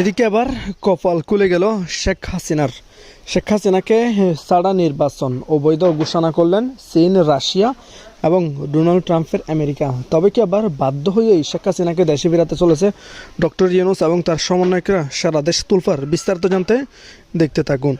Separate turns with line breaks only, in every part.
এদিকে আবার কপাল খুলে গেল শেখ হাসিনার। শেখ হাসিনাকে সাড়া নির্বাচন অবৈধ ঘোষণা করলেন চীন, রাশিয়া এবং ডোনাল্ড ট্রাম্পের আমেরিকা। তবে কি আবার বাধ্য হয়েই শেখ হাসিনাকে দেশে ফেরাতে চলেছে ডক্টর ইউনুস এবং তার সমন্বয়করা? সারা দেশ তুলফার বিস্তারিত জানতে দেখতে থাকুন।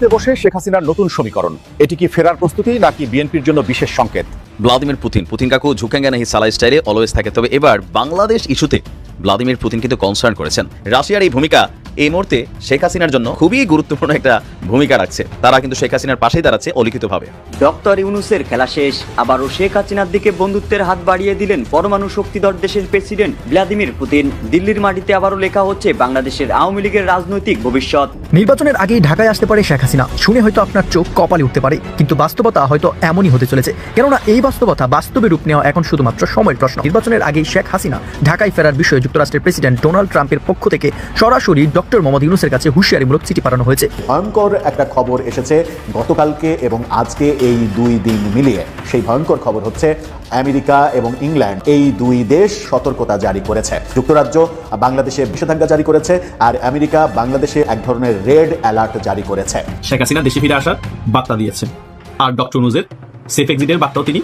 বসে শেখ হাসিনার নতুন সমীকরণ। এটি কি ফেরার প্রস্তুতি নাকি বিএনপির জন্য বিশেষ সংকেত?
Vladimir Putin. পুতিন কাকু ঝুঁকেঙ্গে নাহি সালাই স্টাইলে অলওয়েজ থাকে। তবে এবার বাংলাদেশ ইস্যুতে ভ্লাদিমির পুতিন কিন্তু কনসার্ন করেছেন। রাশিয়ার এই ভূমিকা এই মুহূর্তে শেখ হাসিনার জন্য খুবই গুরুত্বপূর্ণ একটা ভূমিকা রাখছে। তারা কিন্তু শেখ হাসিনার পাশেই দাঁড়াচ্ছে অলিখিতভাবে।
ডক্টর ইউনুসের খেলা শেষ, আবারও শেখ হাসিনার দিকে বন্ধুত্বের হাত বাড়িয়ে দিলেন পরমাণু শক্তিধর দেশের প্রেসিডেন্ট ভ্লাদিমির পুতিন। দিল্লির মাটিতে আবারও লেখা হচ্ছে বাংলাদেশের আওয়ামী লীগের রাজনৈতিক ভবিষ্যৎ।
নির্বাচনের আগেই ঢাকায় আসতে পারে শেখ হাসিনা। শুনে হয়তো আপনার চোখ কপালে উঠতে পারে, কিন্তু বাস্তবতা হয়তো এমনই হতে চলেছে। কেননা এই বাস্তবতা বাস্তবে রূপ নেওয়া এখন শুধুমাত্র সময়ের প্রশ্ন। নির্বাচনের আগেই শেখ হাসিনা ঢাকায় ফেরার বিষয়ে যুক্তরাষ্ট্রের প্রেসিডেন্ট ডোনাল্ড ট্রাম্পের পক্ষ থেকে সরাসরি ডক্টর মোহাম্মদ ইউনুসের কাছে হুঁশিয়ারিমূলক চিঠি পাঠানো হয়েছে।
ভয়ঙ্কর একটা খবর এসেছে গতকালকে এবং আজকে এই দুই দিন মিলিয়ে। সেই ভয়ঙ্কর খবর হচ্ছে আমেরিকা এবং ইংল্যান্ড এই দুই দেশ সতর্কতা জারি করেছে। যুক্তরাজ্য বাংলাদেশে নিষেধাজ্ঞা জারি করেছে আর আমেরিকা বাংলাদেশে এক ধরনের রেড অ্যালার্ট জারি করেছে।
শেখ হাসিনা দেশে ফিরে আসার বার্তা দিয়েছেন। আর ডক্টর নুজের সেফ এক্সিটের বার্তাও তিনি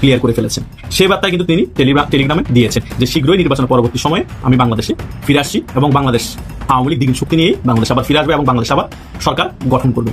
ক্লিয়ার করে ফেলেছেন। সেই বার্তা কিন্তু তিনি টেলিগ্রাম দিয়েছেন যে শীঘ্রই নির্বাচন পরবর্তী সময়ে আমি বাংলাদেশে ফিরে আসছি এবং বাংলাদেশ আওয়ামী লীগ দ্বিগুণ শক্তি নিয়েই বাংলাদেশ আবার ফিরে আসবে এবং বাংলাদেশ আবার সরকার গঠন করবে।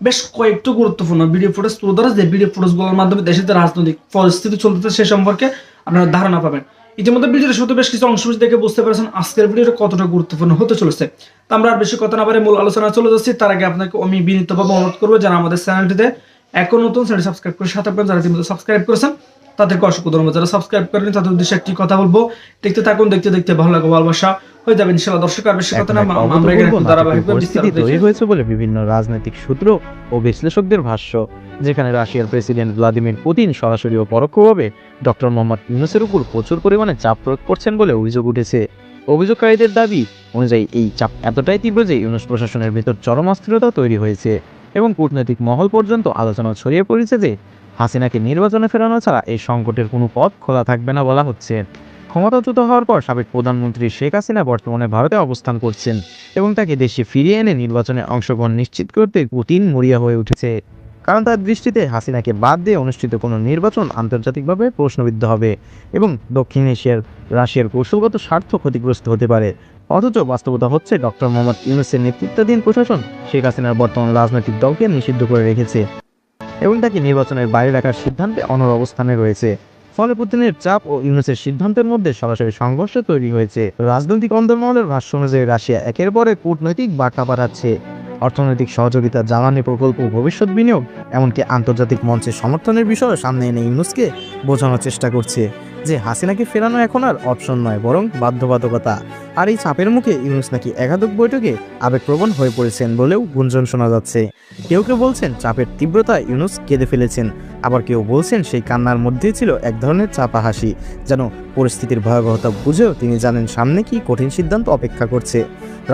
বেশ কয়েকটি গুরুত্বপূর্ণ ভিডিও ফুটেজ তুলে ধরা যে ভিডিও ফুটেজগুলোর মাধ্যমে দেশের যে রাজনৈতিক পরিস্থিতি চলতেছে সে সম্পর্কে আপনারা ধারণা পাবেন। ইতিমধ্যে ভিডিওর শুধু বেশ কিছু অংশ দেখে বুঝতে পারছেন আজকের ভিডিওটা কতটা গুরুত্বপূর্ণ হতে চলেছে। তা আমরা আর বেশি কথা না পারে মূল আলোচনা চলে যাচ্ছি। তার আগে আপনাকে আমি বিনীতভাবে অনুরোধ করব, যারা আমাদের চ্যানেলটিতে এখন নতুন চ্যানেল সাবস্ক্রাইব করে সাথে যারা ইতিমধ্যে সাবস্ক্রাইব করেছেন তাদেরকে অসংখ্য ধন্যবাদ। যারা সাবস্ক্রাইব করেন তাদের উদ্দেশ্যে একটি কথা বলব। দেখতে থাকুন দেখতে দেখতে ভালো লাগবে ভালোবাসা। হয়ে যাবে ইনশাআল্লাহ। দর্শক আর বেশি কথা না আমরা এখানে
অভূতপূর্ব
একটু ধারাবাহিক
তৈরি হয়েছে বলে বিভিন্ন রাজনৈতিক সূত্র ও বিশ্লেষকদের ভাষ্য যেখানে রাশিয়ার প্রেসিডেন্ট ভ্লাদিমির পুতিন সরাসরি ও পরোক্ষভাবে ডক্টর মোহাম্মদ ইউনুসের উপর প্রচুর পরিমাণে চাপ প্রয়োগ করছেন বলে অভিযোগ উঠেছে। অভিযোগকারীদের দাবি অনুযায়ী এই চাপ এতটাই তীব্র যে ইউনুস প্রশাসনের ভেতর চরম অস্থিরতা তৈরি হয়েছে এবং কূটনৈতিক মহল পর্যন্ত আলোচনা ছড়িয়ে পড়েছে যে হাসিনাকে নির্বাচনে ফেরানো ছাড়া এই সংকটের কোনো পথ খোলা থাকবে না বলা হচ্ছে। ক্ষমতাচ্যুত হওয়ার পর সাবেক প্রধানমন্ত্রী শেখ হাসিনা বর্তমানে ভারতে অবস্থান করছেন এবং তাকে দেশে ফিরিয়ে এনে নির্বাচনে অংশগ্রহণ নিশ্চিত করতে পুতিন মরিয়া হয়ে উঠেছে। কারণ তার দৃষ্টিতে হাসিনাকে বাদ দিয়ে অনুষ্ঠিত কোনো নির্বাচন আন্তর্জাতিকভাবে প্রশ্নবিদ্ধ হবে এবং দক্ষিণ এশিয়ার রাশিয়ার কৌশলগত স্বার্থ ক্ষতিগ্রস্ত হতে পারে। অথচ বাস্তবতা হচ্ছে ডক্টর মোহাম্মদ ইউনুসের নেতৃত্বাধীন প্রশাসন শেখ হাসিনার বর্তমান রাজনৈতিক দলকে নিষিদ্ধ করে রেখেছে। এবং তাকে নির্বাচনের বাইরে রাখার সিদ্ধান্তে অনর অবস্থানে রয়েছে। ফলে পুতিনের চাপ ও ইউনুসের সিদ্ধান্তের মধ্যে সরাসরি সংঘর্ষ তৈরি হয়েছে। রাজনৈতিক অন্তর্মহলের ভাষ্য অনুযায়ী রাশিয়া একের পরে কূটনৈতিক বার্তা পাঠাচ্ছে। অর্থনৈতিক সহযোগিতা জ্বালানি প্রকল্প ভবিষ্যৎ বিনিয়োগ, এমনকি আন্তর্জাতিক মঞ্চে সমর্থনের বিষয়ে সামনে এনে ইউনুসকে বোঝানোর চেষ্টা করছে। যে হাসিনাকে ফেরানো এখন আর অপশন নয়, বরং বাধ্যবাধকতা। আর এই চাপের মুখে ইউনুস নাকি একাধিক বৈঠকে আবেগপ্রবণ হয়ে পড়েছেন বলেও গুঞ্জন শোনা যাচ্ছে। কেউ কেউ বলছেন চাপের তীব্রতা ইউনুস কেঁদে ফেলেছেন। আবার কেউ বলছেন সেই কান্নার মধ্যেই ছিল এক ধরনের চাপা হাসি, যেন পরিস্থিতির ভয়াবহতা বুঝেও তিনি জানেন সামনে কি কঠিন সিদ্ধান্ত অপেক্ষা করছে।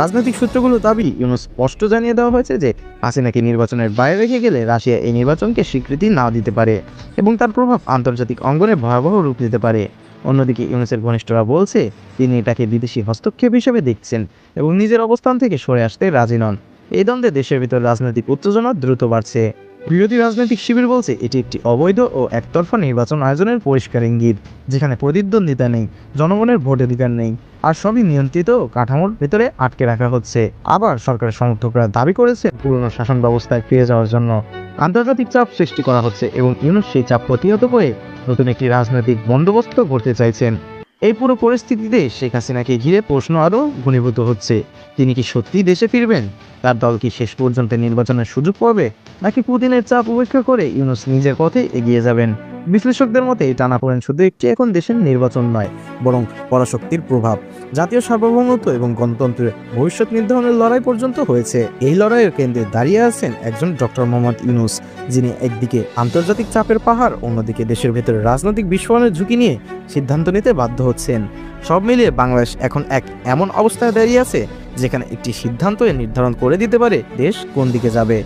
রাজনৈতিক সূত্রগুলো দাবি, ইউনুস স্পষ্ট জানিয়ে দেওয়া হয়েছে যে হাসিনাকে নির্বাচনের বাইরে রেখে গেলে রাশিয়া এই নির্বাচনকে স্বীকৃতি না দিতে পারে এবং তার প্রভাব আন্তর্জাতিক অঙ্গনে ভয়াবহ রূপ দিতে পারে। অন্যদিকে ইউনুসের ঘনিষ্ঠরা বলছে, তিনি এটাকে বিদেশি হস্তক্ষেপ হিসেবে দেখছেন এবং নিজের অবস্থান থেকে সরে আসতে রাজি নন। এই দ্বন্দ্বে দেশের ভিতর রাজনৈতিক উত্তেজনা দ্রুত বাড়ছে। বিরোধী রাজনৈতিক শিবির বলছে, এটি একটি অবৈধ ও একতরফা নির্বাচন আয়োজনের পরিষ্কার ইঙ্গিত, যেখানে প্রতিদ্বন্দ্বিতা নেই, জনগণের ভোটাধিকার নেই, আর সবই নিয়ন্ত্রিত কাঠামোর ভেতরে আটকে রাখা হচ্ছে। আবার সরকারের সমর্থকরা দাবি করেছে পুরনো শাসন ব্যবস্থায় ফিরে যাওয়ার জন্য। আন্তর্জাতিক চাপ সৃষ্টি করা হচ্ছে এবং ইউনুস সেই চাপ প্রতিহত করে নতুন একটি রাজনৈতিক বন্দোবস্ত করতে চাইছেন। এই পুরো পরিস্থিতিতে শেখ হাসিনাকে ঘিরে প্রশ্ন আরও ঘনীভূত হচ্ছে। তিনি কি সত্যিই দেশে ফিরবেন? তার দল কি শেষ পর্যন্ত নির্বাচনের সুযোগ পাবে? নাকি পুতিনের চাপ উপেক্ষা করে ইউনুস নিজের পথে এগিয়ে যাবেন? বিশ্লেষকদের মতে এই টানাপোড়েন শুধু একটি এখন দেশের নির্বাচন নয়, বরং পরাশক্তির প্রভাব। জাতীয় সার্বভৌমত্ব এবং গণতন্ত্রের ভবিষ্যৎ নির্ধারণের লড়াই পর্যন্ত হয়েছে। এই লড়াইয়ের কেন্দ্রে দাঁড়িয়ে আছেন একজন ডক্টর মোহাম্মদ ইউনুস, যিনি একদিকে আন্তর্জাতিক চাপের পাহাড়, অন্যদিকে দেশের ভেতরে রাজনৈতিক বিস্ফোরণের ঝুঁকি নিয়ে সিদ্ধান্ত নিতে বাধ্য হচ্ছেন। সব মিলিয়ে বাংলাদেশ এখন এক এমন অবস্থায় দাঁড়িয়ে আছে, যেখানে একটি সিদ্ধান্ত নির্ধারণ করে দিতে পারে দেশ কোন দিকে যাবে।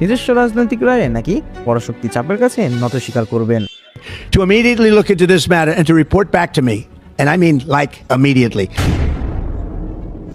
নিজস্ব রাজনৈতিক রায়ে নাকি পরাশক্তি চাপের কাছে নত স্বীকার করবেন?
To immediately look into this matter and to report back to me. And I mean, like, immediately.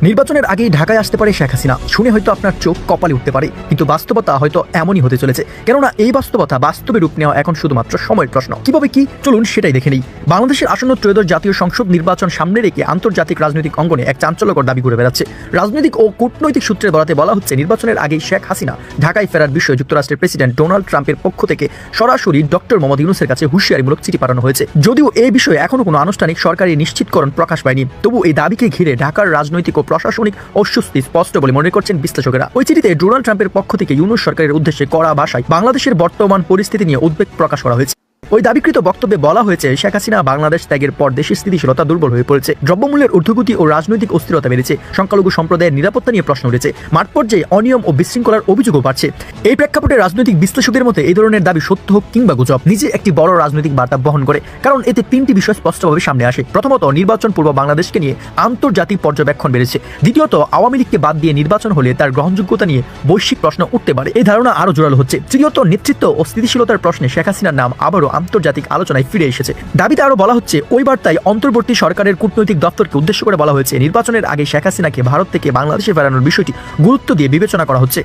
নির্বাচনের আগেই ঢাকায় আসতে পারে শেখ হাসিনা। শুনে হয়তো আপনার চোখ কপালে উঠতে পারে, কিন্তু বাস্তবতা হয়তো এমনই হতে চলেছে। কেননা এই বাস্তবতা বাস্তবে রূপ নেওয়া এখন শুধুমাত্র সময়ের প্রশ্ন। কীভাবে কি? চলুন সেটাই দেখে নেই। বাংলাদেশের আসন্ন ত্রয়োদশ জাতীয় সংসদ নির্বাচন সামনে রেখে আন্তর্জাতিক রাজনৈতিক অঙ্গনে এক চাঞ্চল্যকর দাবি করে বেড়াচ্ছে। রাজনৈতিক ও কূটনৈতিক সূত্রে বলাতে বলা হচ্ছে, নির্বাচনের আগেই শেখ হাসিনা ঢাকায় ফেরার বিষয়ে যুক্তরাষ্ট্রের প্রেসিডেন্ট ডোনাল্ড ট্রাম্পের পক্ষ থেকে সরাসরি ডক্টর মোহাম্মদ ইউনুসের কাছে হুঁশিয়ারিমূলক চিঠি পাঠানো হয়েছে। যদিও এই বিষয়ে এখনও কোনো আনুষ্ঠানিক সরকারি নিশ্চিতকরণ প্রকাশ পায়নি, তবু এই দাবিকে ঘিরে ঢাকার রাজনৈতিক ও প্রশাসনিক অস্বস্তি স্পষ্ট বলে মনে করছেন বিশ্লেষকেরা। ওই চিঠিতে ডোনাল্ড ট্রাম্পের পক্ষ থেকে ইউনুস সরকারের উদ্দেশ্যে কড়া ভাষায় বাংলাদেশের বর্তমান পরিস্থিতি নিয়ে উদ্বেগ প্রকাশ করা হয়েছে। ওই দাবিকৃত বক্তব্যে বলা হয়েছে, শেখ হাসিনা বাংলাদেশ ত্যাগের পর দেশের স্থিতিশীলতা দুর্বল হয়ে পড়েছে। দ্রব্যমূল্যের ঊর্ধ্বগতি ও রাজনৈতিক অস্থিরতা বেড়েছে। সংখ্যালঘু সম্প্রদায়ের নিরাপত্তা নিয়ে প্রশ্ন উঠেছে। মাঠ পর্যায়ে অনিয়ম ও বিশৃঙ্খলার অভিযোগও বাড়ছে। এই প্রেক্ষাপটে রাজনৈতিক বিশ্লেষকদের মতে এই ধরনের দাবি সত্য হোক কিংবা গুজব, নিজে একটি বড় রাজনৈতিক বার্তা বহন করে, কারণ এতে তিনটি বিষয় স্পষ্টভাবে সামনে আসে। প্রথমত, নির্বাচন পূর্ব বাংলাদেশকে নিয়ে আন্তর্জাতিক পর্যবেক্ষণ বেড়েছে। দ্বিতীয়ত, আওয়ামী লীগকে বাদ দিয়ে নির্বাচন হলে তার গ্রহণযোগ্যতা নিয়ে বৈশ্বিক প্রশ্ন উঠতে পারে। এই ধারণা আরও জোরালো হচ্ছে। তৃতীয়ত, নেতৃত্ব ও স্থিতিশীলতার প্রশ্নে শেখ হাসিনার নাম আবারও আন্তর্জাতিক আলোচনায় ফিরে এসেছে। দাবিতে আরও বলা হচ্ছে, ওই বার্তায় অন্তর্বর্তী সরকারের কূটনৈতিক দপ্তরকে উদ্দেশ্য করে বলা হয়েছে, নির্বাচনের আগে শেখ হাসিনাকে ভারত থেকে বাংলাদেশে ফেরানোর বিষয়টি গুরুত্ব দিয়ে বিবেচনা করা হচ্ছে।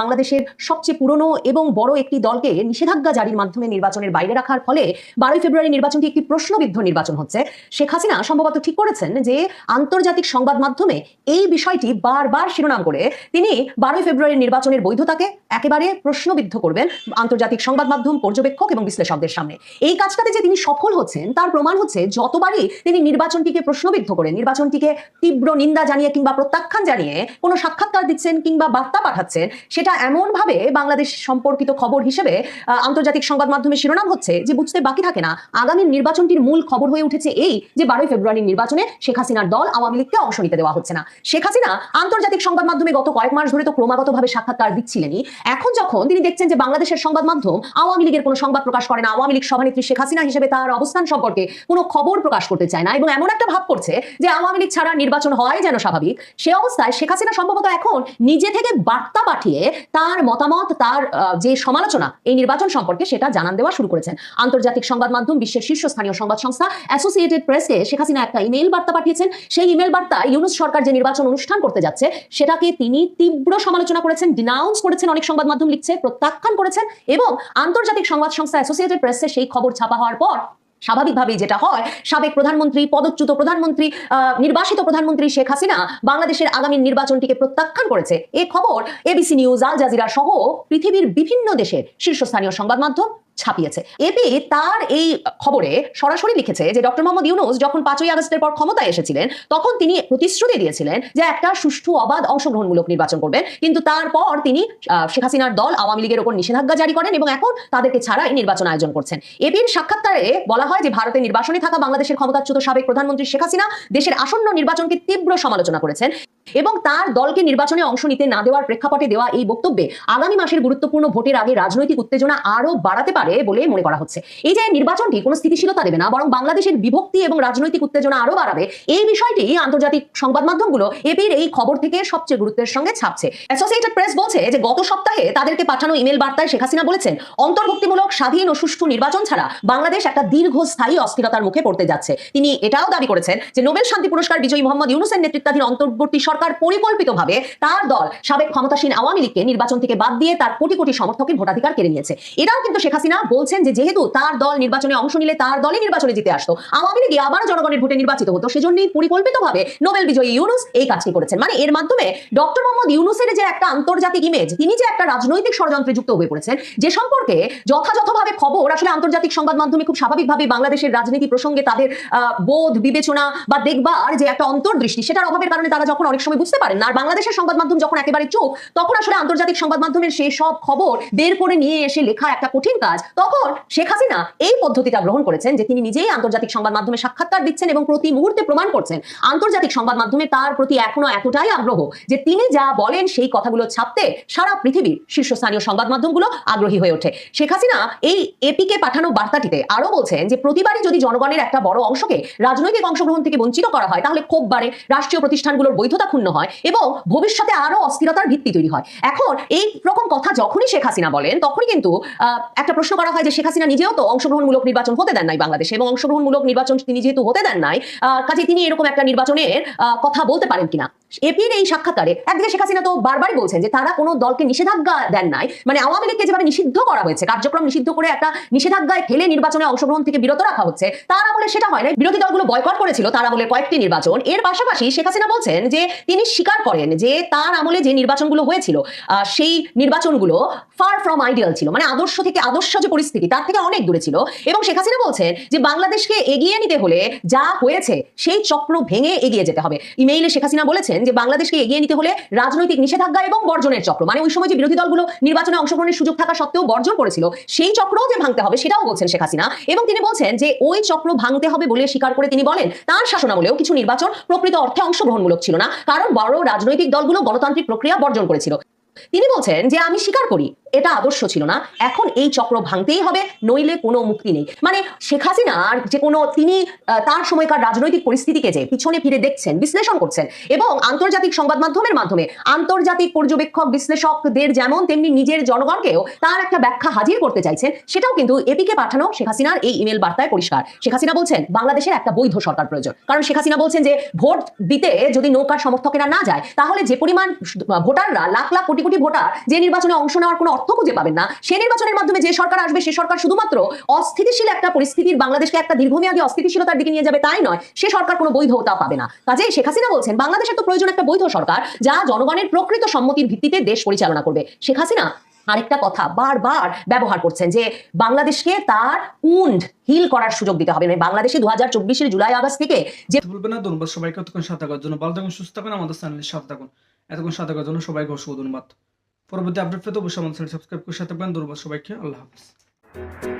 বাংলাদেশের সবচেয়ে পুরনো এবং বড় একটি দলকে নিষেধাজ্ঞা জারির মাধ্যমে নির্বাচনের বাইরে রাখার ফলে বারোই ফেব্রুয়ারি নির্বাচনটি একটি প্রশ্নবিদ্ধ নির্বাচন হচ্ছে। শেখ হাসিনা সম্ভবত ঠিক করেছেন যে আন্তর্জাতিক সংবাদ মাধ্যমে এই বিষয়টি বারবার শিরোনাম করে তিনি বারোই ফেব্রুয়ারি নির্বাচনের বৈধতাকে একেবারে প্রশ্নবিদ্ধ করবেন আন্তর্জাতিক সংবাদ মাধ্যম, পর্যবেক্ষক এবং বিশ্লেষকদের সামনে। এই কাজটাতে যে তিনি সফল হচ্ছেন, তার প্রমাণ হচ্ছে যতবারই তিনি নির্বাচনটিকে প্রশ্নবিদ্ধ করে নির্বাচনটিকে তীব্র নিন্দা জানিয়ে কিংবা প্রত্যাখ্যান জানিয়ে কোনো সাক্ষাৎকার দিচ্ছেন কিংবা বার্তা পাঠাচ্ছেন, সেটা এমনভাবে বাংলাদেশ সম্পর্কিত খবর হিসেবে আন্তর্জাতিক সংবাদ মাধ্যমে শিরোনাম হচ্ছে যে বুঝতে বাকি থাকে না, আগামী নির্বাচনটির মূল খবর হয়ে উঠেছে এই যে বারোই ফেব্রুয়ারির নির্বাচনে শেখ হাসিনার দল আওয়ামী লীগকে অংশ নিতে দেওয়া হচ্ছে না। শেখ হাসিনা আন্তর্জাতিক সংবাদ মাধ্যমে গত কয়েক মাস ধরে তো ক্রমাগতভাবে সাক্ষাৎকার দিচ্ছিলেনই। এখন যখন তিনি দেখছেন যে বাংলাদেশের সংবাদ মাধ্যম আওয়ামী লীগের কোনো সংবাদ প্রকাশ করে না, আওয়ামী লীগ সভানেত্রী শেখ হাসিনা হিসেবে তার অবস্থান সম্পর্কে কোনো খবর প্রকাশ করতে চায় না এবং এমন একটা ভাব করছে যে আওয়ামী লীগ ছাড়া নির্বাচন হয় যেন স্বাভাবিক, সে অবস্থায় শেখ হাসিনা সম্ভবত এখন নিজে থেকে বার্তা পাঠিয়ে তার মতামত, তার যে সমালোচনা, এই নির্বাচন সম্পর্কে সেটা জানান দেওয়া শুরু করেছেন। আন্তর্জাতিক সংবাদ মাধ্যম বিশ্বের শীর্ষস্থানীয় সংবাদ সংস্থা অ্যাসোসিয়েটেড প্রেসকে শেখ হাসিনা একটা ইমেল বার্তা পাঠিয়েছেন। সেই ইমেল বার্তা ইউনুস সরকার যে নির্বাচন অনুষ্ঠান করতে যাচ্ছে, সেটাকে তিনি তীব্র সমালোচনা করেছেন ডিনাউন্স করেছেন, অনেক সংবাদ মাধ্যম লিখছে, প্রত্যাখ্যান করেছেন এবং আন্তর্জাতিক সংবাদ সংস্থা অ্যাসোসিয়েটেড প্রেসে সেই খবর ছাপা হওয়ার পর স্বাভাবিকভাবেই যেটা হয়, সাবেক প্রধানমন্ত্রী, পদচ্যুত প্রধানমন্ত্রী নির্বাসিত প্রধানমন্ত্রী শেখ হাসিনা বাংলাদেশের আগামী নির্বাচনটিকে প্রত্যাখ্যান করেছে। এ খবর এবিসি নিউজ, আল জাজিরা সহ পৃথিবীর বিভিন্ন দেশের শীর্ষস্থানীয় সংবাদ মাধ্যম ছাপিয়েছে। এপি তার এই খবরে সরাসরি লিখেছে যে, ডক্টর মোহাম্মদ ইউনুস যখন পাঁচই আগস্টের পর ক্ষমতায় এসেছিলেন, তখন তিনি প্রতিশ্রুতি দিয়েছিলেন যে, একটা সুষ্ঠু, অবাধ, অংশগ্রহণমূলক নির্বাচন করবেন। কিন্তু তারপর তিনি শেখ হাসিনার দল আওয়ামী লীগের ওপর নিষেধাজ্ঞা জারি করেন এবং এখন তাদেরকে ছাড়াই নির্বাচন আয়োজন করছেন। এপির সাক্ষাৎকারে বলা হয় যে ভারতের নির্বাচনে থাকা বাংলাদেশের ক্ষমতাচ্যুত সাবেক প্রধানমন্ত্রী শেখ হাসিনা দেশের আসন্ন নির্বাচনকে তীব্র সমালোচনা করেছেন। এবং তার দলকে নির্বাচনে অংশ নিতে না দেওয়ার প্রেক্ষাপটে দেওয়া এই বক্তব্যে আগামী মাসের গুরুত্বপূর্ণ ভোটের আগে রাজনৈতিক উত্তেজনা আরও বাড়াতে পারে বলে মনে করা হচ্ছে। এই যে নির্বাচনটি কোনো স্থিতিশীলতা দেবে না, বরং বাংলাদেশের বিভক্তি এবং রাজনৈতিক উত্তেজনা আরও বাড়াবে, এই বিষয়টি আন্তর্জাতিক সংবাদ মাধ্যমগুলো এপির এই খবর থেকে সবচেয়ে গুরুত্বের সঙ্গে ছাপছে। অ্যাসোসিয়েটেড প্রেস বলছে যে গত সপ্তাহে তাদেরকে পাঠানো ইমেল বার্তায় শেখ হাসিনা বলেছেন, অন্তর্ভুক্তিমূলক, স্বাধীন ও সুষ্ঠু নির্বাচন ছাড়া বাংলাদেশ একটা দীর্ঘস্থায়ী অস্থিরতার মুখে পড়তে যাচ্ছে। তিনি এটাও দাবি করেছেন যে নোবেল শান্তি পুরস্কার বিজয়ী মোহাম্মদ ইউনুসের নেতৃত্বাধীন অন্তর্বর্তী পরিকল্পিতভাবে তার দল সাবেক ক্ষমতাসীন আওয়ামী লীগকে নির্বাচন থেকে বাদ দিয়ে তার কোটি কোটি সমর্থকের ভোটাধিকার কেড়ে নিয়েছে। এটাও কিন্তু শেখ হাসিনা বলছেন যে যেহেতু তার দল নির্বাচনে অংশ নিলে তার দলই নির্বাচনে জিতে আসতো, আওয়ামী লীগ আবারও জনগণের ভোটে নির্বাচিত হতো, সেজন্যই পরিকল্পিতভাবে নোবেল বিজয়ী ইউনুস এই কাজটি করেছেন। মানে এর মাধ্যমে ডক্টর মোহাম্মদ ইউনুসের যে একটা আন্তর্জাতিক ইমেজ তিনি যে একটা রাজনৈতিক ষড়যন্ত্রে যুক্ত হয়ে পড়েছেন, যে সম্পর্কে যথাযথভাবে খবর, আসলে আন্তর্জাতিক সংবাদ মাধ্যমে খুব স্বাভাবিকভাবে বাংলাদেশের রাজনীতি প্রসঙ্গে তাদের বোধ, বিবেচনা বা দেখবার যে একটা অন্তর্দৃষ্টি, সেটার অভাবের কারণে তারা যখন অনেক সময় বুঝতে পারেন আর বাংলাদেশের সংবাদ মাধ্যম যখন একেবারে চুপ তখন আসলে আন্তর্জাতিক সংবাদ মাধ্যমের সেই সব খবর বের করে নিয়ে এসে লেখা একটা কঠিন কাজ। তখন শেখ হাসিনা এই পদ্ধতিটা গ্রহণ করেছেন যে তিনি নিজেই আন্তর্জাতিক সংবাদ মাধ্যমে সাক্ষাৎকার দিচ্ছেন এবং প্রতি মুহূর্তে প্রমাণ করছেন। আন্তর্জাতিক সংবাদ মাধ্যমে তার প্রতি এখনও এতটাই আগ্রহ যে তিনি যা বলেন সেই কথাগুলো ছাপতে সারা পৃথিবীর শীর্ষস্থানীয় সংবাদ মাধ্যমগুলো আগ্রহী হয়ে ওঠে। শেখ হাসিনা এই এপিকে পাঠানো বার্তাটিতে আরও বলছেন যে, প্রতিবারই যদি জনগণের একটা বড় অংশকে রাজনৈতিক অংশগ্রহণ থেকে বঞ্চিত করা হয়, তাহলে ক্ষোভ বাড়ে। রাষ্ট্রীয় প্রতিষ্ঠানগুলোর বৈধতা ক্ষুণ্ণ হয় এবং ভবিষ্যতে আরও অস্থিরতার ভিত্তি তৈরি হয়। এখন এই রকম কথা যখনই শেখ হাসিনা বলেন, তখনই কিন্তু একটা প্রশ্ন করা হয় যে শেখ হাসিনা নিজেও তো অংশগ্রহণমূলক নির্বাচন হতে দেন নাই বাংলাদেশে এবং অংশগ্রহণমূলক নির্বাচন তিনি যেহেতু হতে দেন নাই কাজে তিনি এরকম একটা নির্বাচনের কথা বলতে পারেন কিনা? এপির এই সাক্ষাৎকারে একদিকে শেখ হাসিনা তো বারবারই বলছেন যে তারা কোনো দলকে নিষেধাজ্ঞা দেন নাই মানে আওয়ামী লীগকে যেভাবে নিষিদ্ধ করা হয়েছে, কার্যক্রম নিষিদ্ধ করে একটা নিষেধাজ্ঞায় ফেলে নির্বাচনে অংশগ্রহণ থেকে বিরত রাখা হচ্ছে, তারা বলে সেটা হয় না বিরোধী দলগুলো বয়কট করেছিল, তারা বলে কয়েকটি নির্বাচন। এর পাশাপাশি শেখ হাসিনা বলছেন যে তিনি স্বীকার করেন যে তার আমলে যে নির্বাচনগুলো হয়েছিল সেই নির্বাচনগুলো ফার ফ্রম আইডিয়াল ছিল। মানে আদর্শ থেকে আদর্শ যে পরিস্থিতি, তার থেকে অনেক দূরে ছিল। এবং শেখ হাসিনা বলছেন যে বাংলাদেশকে এগিয়ে নিতে হলে যা হয়েছে, সেই চক্র ভেঙে এগিয়ে যেতে হবে। ইমেইলে শেখ হাসিনা বলেছেন যে বাংলাদেশকে এগিয়ে নিতে হলে রাজনৈতিক নিষেধাজ্ঞা এবং বর্জনের চক্র। মানে ওই সময় যে বিরোধী দলগুলো নির্বাচনে অংশগ্রহণের সুযোগ থাকা সত্ত্বেও বর্জন করেছিল, সেই চক্রও যে ভাঙতে হবে সেটাও বলছেন শেখ হাসিনা। এবং তিনি বলছেন যে ওই চক্র ভাঙতে হবে বলে স্বীকার করে তিনি বলেন, তার শাসনামলেও কিছু নির্বাচন প্রকৃত অর্থে অংশগ্রহণমূলক ছিল না। কারণ বড় রাজনৈতিক দলগুলো গণতান্ত্রিক প্রক্রিয়া বর্জন করেছিল। তিনি বলছেন যে আমি স্বীকার করি, এটা আদর্শ ছিল না। এখন এই চক্র ভাঙতেই হবে, নইলে কোনো মুক্তি নেই। মানে শেখ হাসিনার যে কোনো তিনি তার সময়কার রাজনৈতিক পরিস্থিতিকে যে পিছনে ফিরে দেখছেন, বিশ্লেষণ করছেন এবং আন্তর্জাতিক সংবাদ মাধ্যমের মাধ্যমে আন্তর্জাতিক পর্যবেক্ষক, বিশ্লেষকদের যেমন, তেমনি নিজের জনগণকেও তার একটা ব্যাখ্যা হাজির করতে চাইছেন, সেটাও কিন্তু এপিকে পাঠানো শেখ হাসিনার এই ইমেল বার্তায় পরিষ্কার। শেখ হাসিনা বলছেন, বাংলাদেশের একটা বৈধ সরকার প্রয়োজন। কারণ শেখ হাসিনা বলছেন যে, ভোট দিতে যদি নৌকার সমর্থকেরা না যায়, তাহলে যে পরিমাণ ভোটাররা লাখ লাখ কোটি কোটি ভোটার যে নির্বাচনে অংশ নেওয়ার কোনো অর্থ খুঁজে পাবেন না, সে নির্বাচনের মাধ্যমে যে সরকার আসবে, সে সরকার শুধুমাত্র অস্থিতিশীল একটা পরিস্থিতির বাংলাদেশকে একটা দীর্ঘমেয়াদী অস্থিতিশীলতার দিকে নিয়ে যাবে, তাই নয়, সে সরকার কোনো বৈধতা পাবে না। কাজেই শেখ হাসিনা বলছেন, বাংলাদেশের তো প্রয়োজন একটা বৈধ সরকার, যা জনগণের প্রকৃত সম্মতির ভিত্তিতে দেশ পরিচালনা করবে। শেখ হাসিনা আরেকটা কথা বারবার ব্যবহার করছেন যে, বাংলাদেশকে তার উন্ড হিল করার সুযোগ দিতে হবে। মানে বাংলাদেশে দু হাজার চব্বিশের জুলাই আগস্ট থেকে যে
বলবেন না, ধন্যবাদ সবাইকে সাথে থাকার জন্য। ভালো থাকুন, সুস্থ থাকুন, আমাদের চ্যানেলের সাথে থাকুন। এতক্ষণ সাথে করার জন্য সবাইকে অসংখ্য ধন্যবাদ। পরবর্তী আপডেট পেতে অবশ্যই আমাদের সাবস্ক্রাইব করে সাথে পান ধন্যবাদ সবাইকে। আল্লাহ হাফিজ।